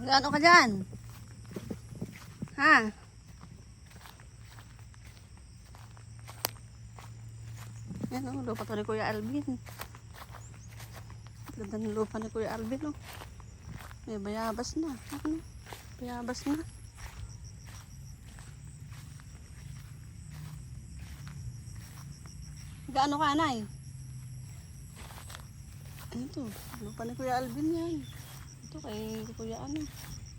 Gaano ka dyan? Ha? Yan o, lupa to ni Kuya Alvin. Ganda ng lupa ni Kuya Alvin o. May bayabas na. Ano? Bayabas na. Gaano ka, Anay? Ano to? Lupa ni Kuya Alvin yan. Ito kay Kuya ano.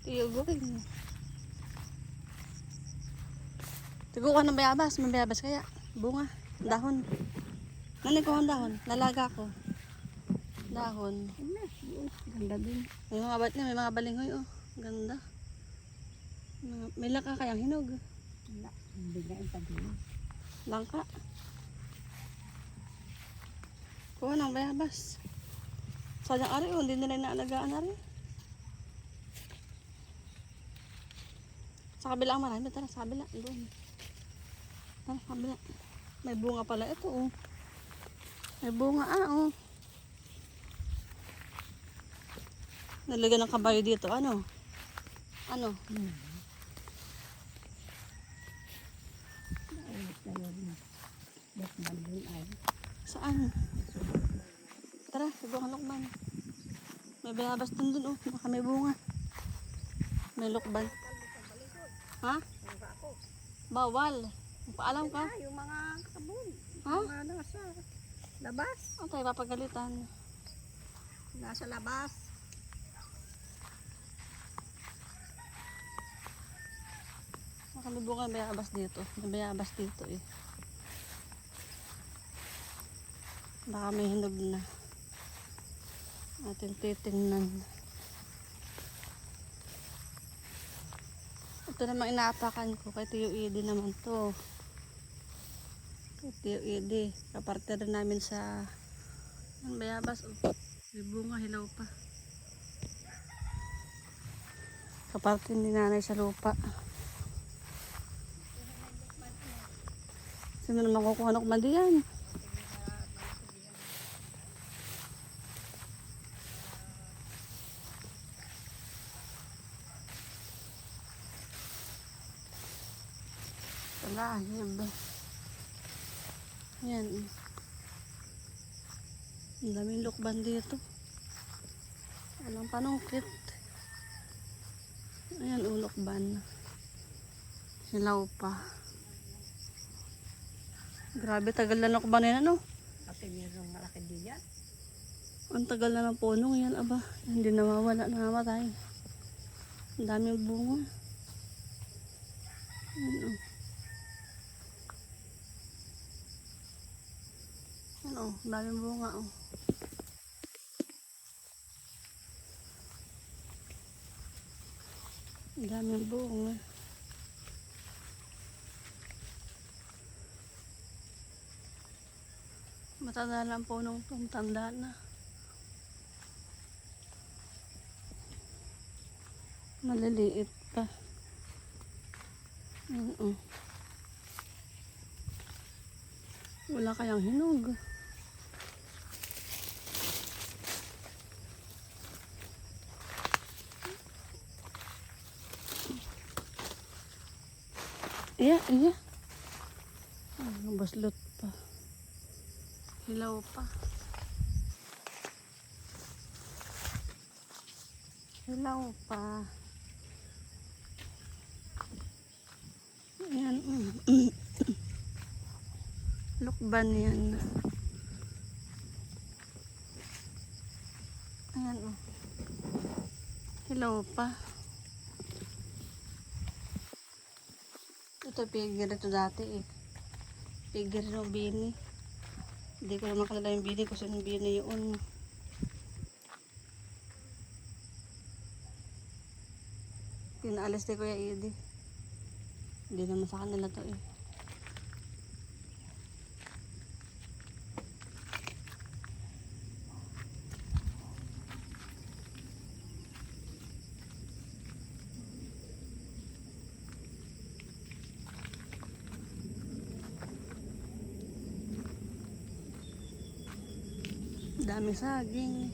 Tiyo Goring. Tigo ka ng bayabas. May bayabas kaya. Bunga. Dahon. Nanay ko ang dahon. Lalaga ko. Dahon. Ganda din. May mga, bat may mga balinghoy oh. Ganda. Mga- May laka kayang hinog. Wala, hindi na yung. Langka. Kuha ng bayabas. Sayang ari, oh, hindi nila inaalagaan ari. Sa kabila ang marami. Tara, sa kabila. Doon. Tara, sa kabila. May bunga pala ito, oh. May bunga, ah, oh. Nalagyan ng kabayo dito, ano? Ano? Hmm. Saan? Tara, subukan lukban. May bayabas dun dun, oh. Baka may bunga. May lukban. Ha? Bawal. Paalam ka. Yung mga kabon. Ha? Mga nasa labas. Ano tayo papagalitan? Nasa labas. Baka may bayabas dito. May bayabas dito eh. Baka may hinog na. Ating titingnan. Ito namang inaapakan ko. Kay Tiyo Edi naman to. Kay Tiyo Edi. Kaparte rin namin sa ang bayabas. Oh. May bunga, hilaw pa. Kaparte ni nanay sa lupa. Sino naman kukuha ng kumandi yan? Talahib. Yan. Ang lukban dito. Walang panungkit. Ayan, ulokban. Hilaw pa. Grabe, tagal na na yan, ano? Pati mayroong malaki din yan. Ang tagal na ng punong yan, aba. Hindi nawawala, namamatay. Ang daming bunga. Ano? Ano? Ang daming bunga, oh. Ang daming bunga. Matanda na ang punong itong tanda na. Maliliit pa. Oo. Wala kayang hinog. Iya, iya. Ah, baslot pa. Hilaw pa. Hilaw pa. Ayan. Lukban yan. Ayan oh. Hilaw pa. Ito pigir ito dati eh. Pigir ng bini. Hindi ko naman kalala yung bini ko sa yung bini yun. Pinaalis ni Kuya Edi. Hindi naman sa kanila to eh. Dami saging.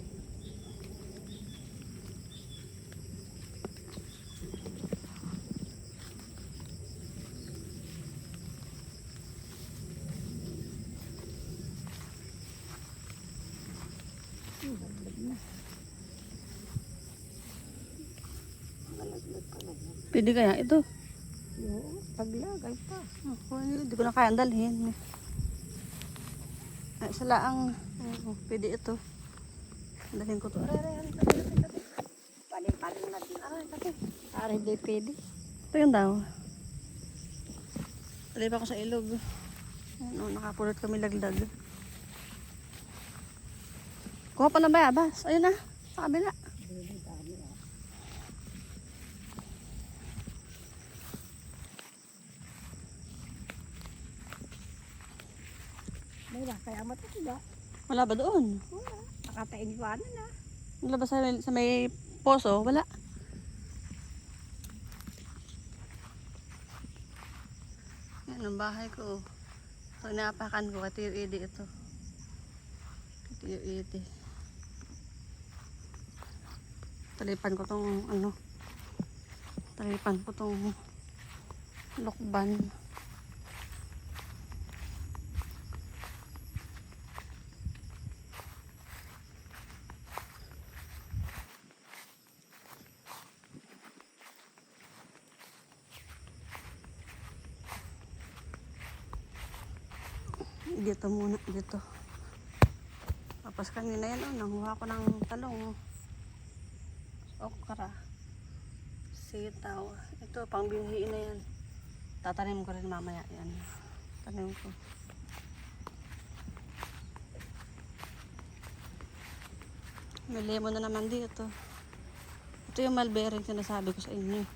Pwede kaya ito? Oo, paglagay pa. Ako, hindi ko na kaya dalhin. Ay, isa lang. Oo, pwede ito. Dalhin ko to. Aray, aray, aray, aray, aray, aray. Paling-paling na din. Aray, aray. Para hindi pwede. Ito yung daw. Talay pa ako sa ilog. Ano, nakapulot kami laglag. Kuha pa na ba, Abas? Ayun na, sa kabila. Dili, dami ah. Wala, kaya matanda. Wala ba doon? Wala. Nakatain ko ano na. Wala ba sa, sa may poso? Wala. Yan ang bahay ko. Ito inaapakan ko. Ito yung idi ito. Ito yung idi. Talipan ko tong ano. Talipan ko tong lokban. Dito muna, dito. Tapos kanina yan, oh, nanguha ko ng talong. Okra. Sitaw. Ito, pang binhiin na yan. Tatanim ko rin mamaya yan. Tanim ko. May lemon na naman dito. Ito yung mulberry sinasabi ko sa inyo.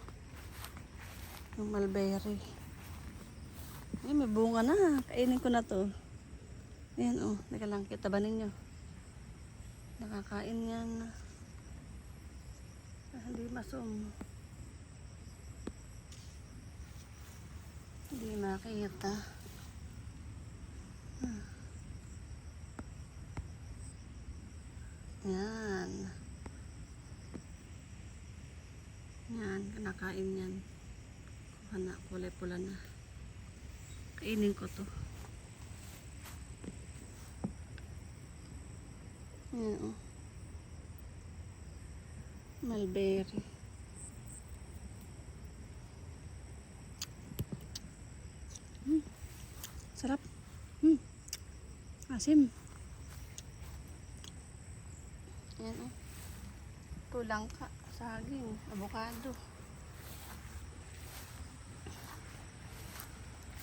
Yung mulberry. Ay, may bunga na. Kainin ko na to. Ayan oh. Teka lang. Kita ba ninyo? Nakakain yan. Ah, hindi masom. Hindi makita. Hmm. Yan. Yan. Kinakain yan. Kuha na. Kulay pula na. Kainin ko to. Ayan o. Mulberry. Hmm. Sarap. Hmm. Asim. Ayan o. Tulang ka. Saging. Avocado.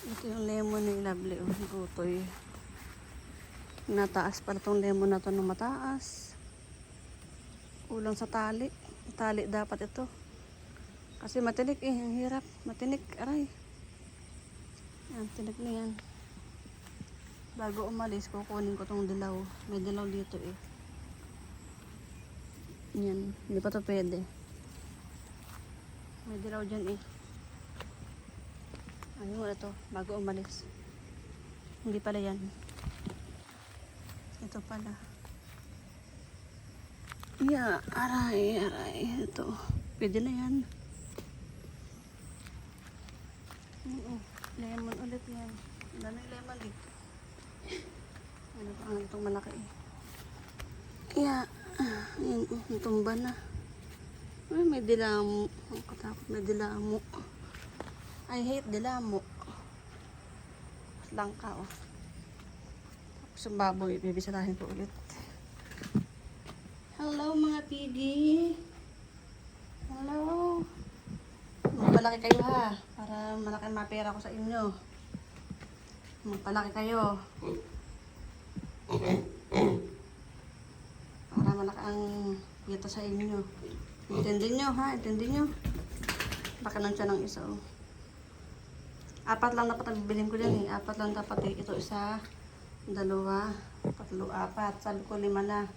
Ito yung lemon ni Lovely. Oh, yung utoy. Nataas pala tong lemon na to ng mataas. Kulang sa tali. Tali dapat ito. Kasi matinik eh. Ang hirap. Matinik. Aray. Yan. Tinik na yan. Bago umalis, kukunin ko tong dilaw. May dilaw dito eh. Yan. Hindi pa to pwede. May dilaw dyan eh. Ano ito, bago umalis. Hindi pala yan. Ito pala. Yeah, aray, aray. Ito. Pwede na yan. Oo, lemon ulit yan. Daming lemon eh. Ano pa ang itong malaki eh. Yeah. ah, Ayan, oh, natumba na. Ay, may dilamo. Ang katakot, may dilamo. I hate dilamo. Langka, oh. Yung baboy, bibisarahin ko ulit. Hello, mga piggy. Hello. Magpalaki kayo ha, para malaki mapera ko sa inyo. Magpalaki kayo. Para malaki ang kita sa inyo. Intindi nyo ha, intindi nyo. Baka nang siya ng isa oh. Apat lang dapat ang bibilin ko dyan eh. Apat lang dapat eh. Ito isa, dalawa, tatlo, apat. Sabi ko lima na.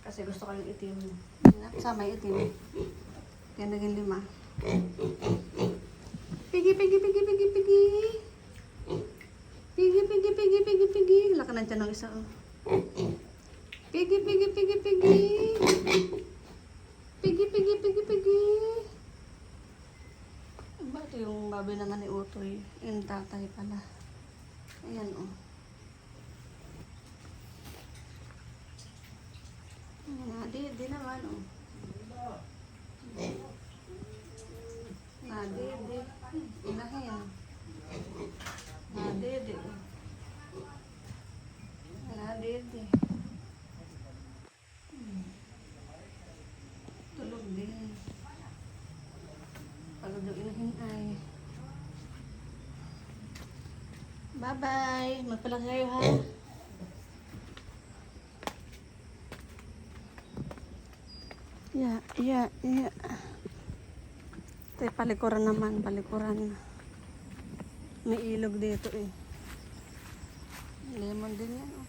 Kasi gusto ko yung itim. Sama yung itim. Kaya naging lima. Pigi, pigi, pigi, pigi, pigi. Pigi, pigi, pigi, pigi, pigi. Laka na dyan ng isa oh. Pigi, pigi, pigi, pigi. Pigi, pigi, pigi, pigi. Ba, ito yung baboy naman ni Utoy. Yung tatay pala. Ayan, oh. Nadi, di naman oh. Nadi, di. Ilaki yan. Nadi, di. Nadi, ah. ah, di. Tulog din. Pagod ilahin ay. Bye-bye. Magpala kayo ha. Yeah, yeah. Ito, palikuran naman, palikuran. May ilog dito eh. Lemon din yan. Oh.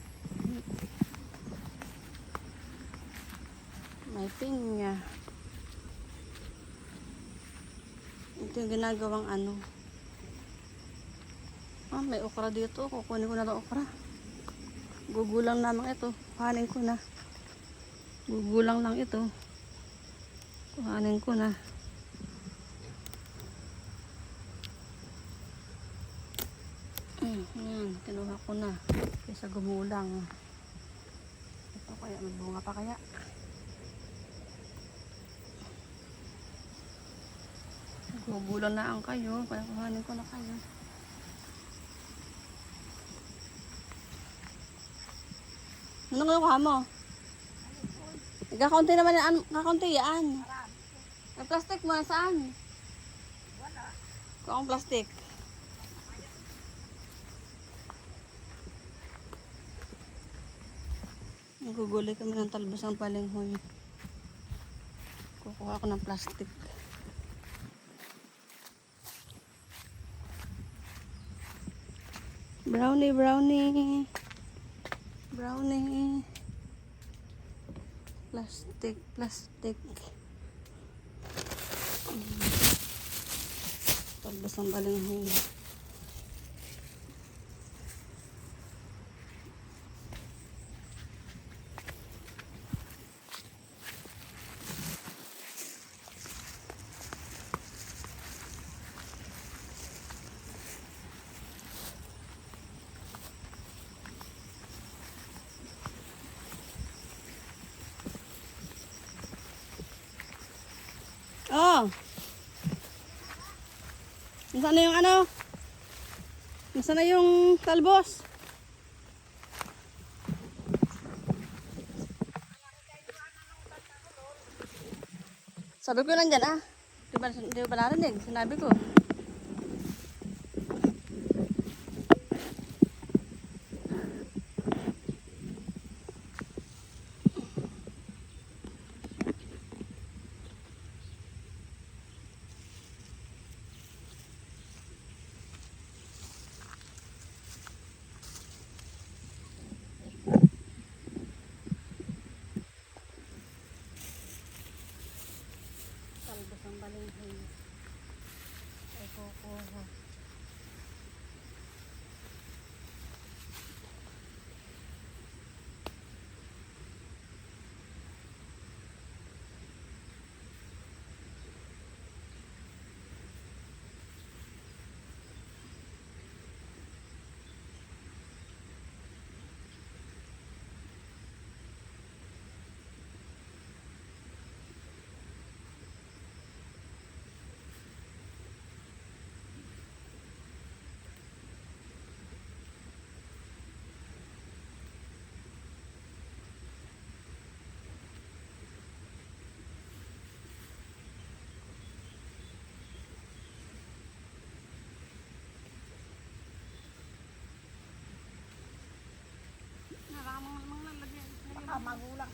May pinya. Ito yung ginagawang ano. Ah, may okra dito. Kukunin ko na lang okra. Gugulang naman ito. Kuhanin ko na. Gugulang lang ito. Kuhanin ko na. Mm, yan, kinuha ko na. Kaysa gumulang. Ito kaya, may bunga pa kaya? Gugulang na ang kayo. Kaya kuhanin ko na kayo. Ano nga kuha mo? Kakaunti naman yan. Kakaunti yan. May plastic mo. Saan? Wala. Kuha akong plastic. Nagugulay kami ng talbos ng palenghoy. Kukuha ako ng plastic. Brownie, brownie. Brownie. Plastic, plastic. Talbos ng balinghoy. Oh. Nasaan na yung ano? Nasaan na yung talbos? Sabi ko lang dyan ah. Di ba, di ba narinig? Sinabi ko. Talbos ang balinghoy. Ay kukuha. Magulang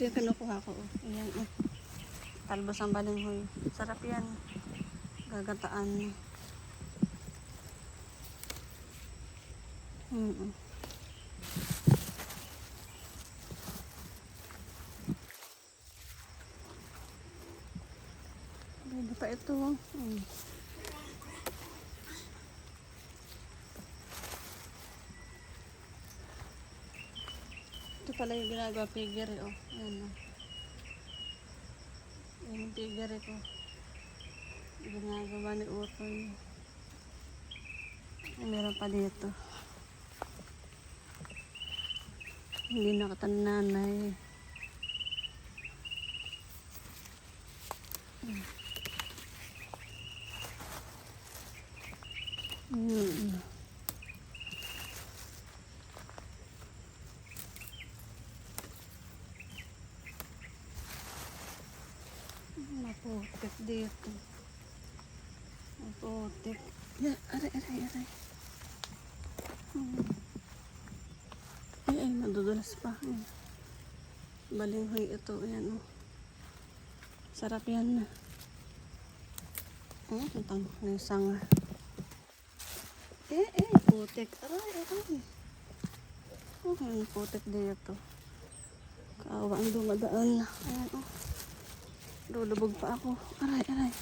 Ito yung kinukuha ko. Oh. Ayan, oh. Talbos ang balinghoy. Sarap yan. Gagataan. Mm -mm. Pwede pa ito. oh. Mm. Pala yung ginagawa piggery, oh. Ayan, oh. Ayan yung piggery ko. Ginagawa ni Utoy. Ay, meron pa dito. Hindi nakatan nanay. Mm. Maputik dito. Maputik. Ya, aray, aray, aray. Hmm. Ay, ay, madudulas pa. Ayan. Balinghoy ito. Ayan, oh. Sarap yan na. Ayan, itang may sanga. Eh, eh, putik. Aray, aray. Oh, may putik dito. Kaawa ang dumadaan. Ayan, oh. Lulubog pa ako. Aray, aray.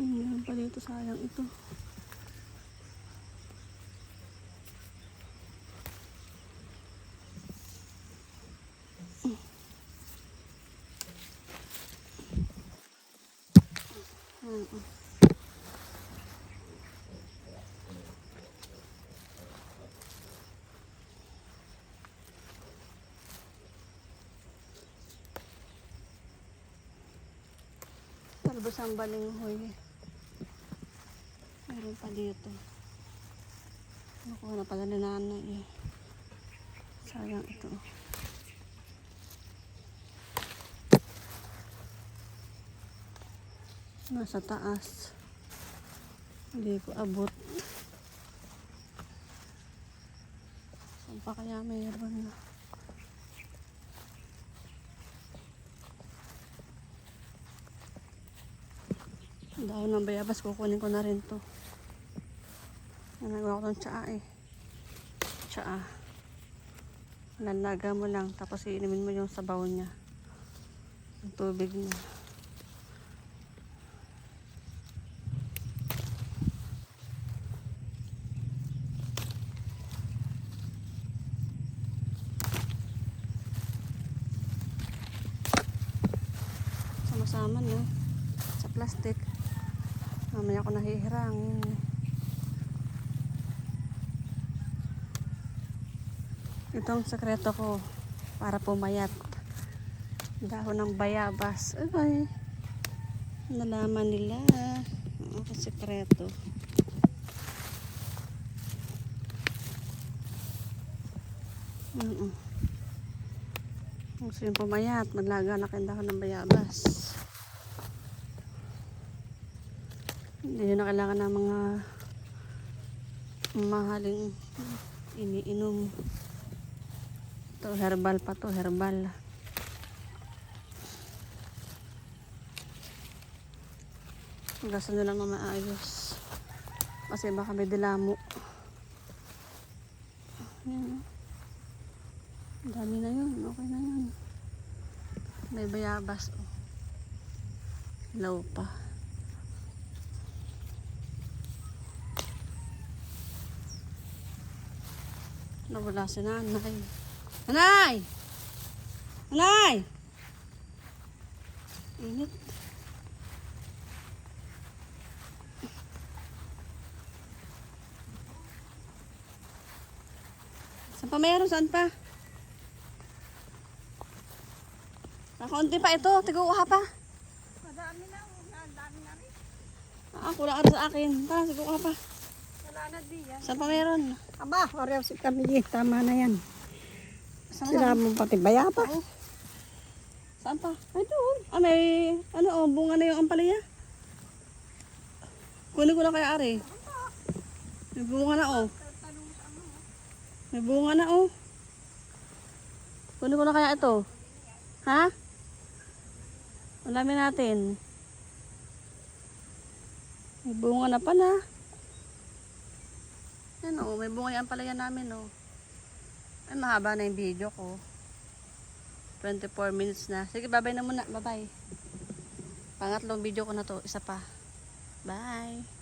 Meron pa dito, sayang ito. Mm. Talbos ang balinghoy. Meron pa dito. Nakuha na pala ni nanay eh. Sayang ito. Nasa taas. Hindi ko abot. Saan pa kaya mayroon na? Dahon ng bayabas, kukunin ko na rin to. Nagawa ko ng tsaa eh. Tsaa. Lalaga mo lang, tapos iinimin mo yung sabaw niya. Yung tubig niya. Sama-sama na sa plastic. Mamaya ko nahihirangin. Itong sekreto ko para pumayat. Dahon ng bayabas. Ay, nalaman nila. Ang sekreto. Mm -mm. Gusto yung pumayat, maglaga na kayo dahon ng bayabas. Hindi nyo na kailangan ng mga mahaling iniinom. Ito, herbal pa to, herbal. Gasan nyo lang na maayos. Kasi baka may dilamo. Yan. Dami na yun. Okay na yun. May bayabas. Oh. Hilaw pa. Nawala si nanay. Nanay! Nanay! Init. Saan pa meron? Saan pa? Nakaunti pa ito. Tiguha pa. Madami na. Ang dami na rin. Ah, kulang ka sa akin. Pa, tiguha pa. Wala na di yan. Saan pa meron? Aba, pareho si kami. Tama na yan. Saan Sila mo pati bayapa. Saan pa? Ay, doon. Ah, may, ano, oh, bunga na yung ampalaya. Kunin ko na kaya, Ari. May bunga na, oh. May bunga na, oh. Kunin ko na kaya ito. Ha? Dami natin. May bunga na pala. Yan o, may bunga yan pala yan namin o. Ay, mahaba na yung video ko. 24 minutes na. Sige, babay na muna. Babay. Pangatlong video ko na to. Isa pa. Bye.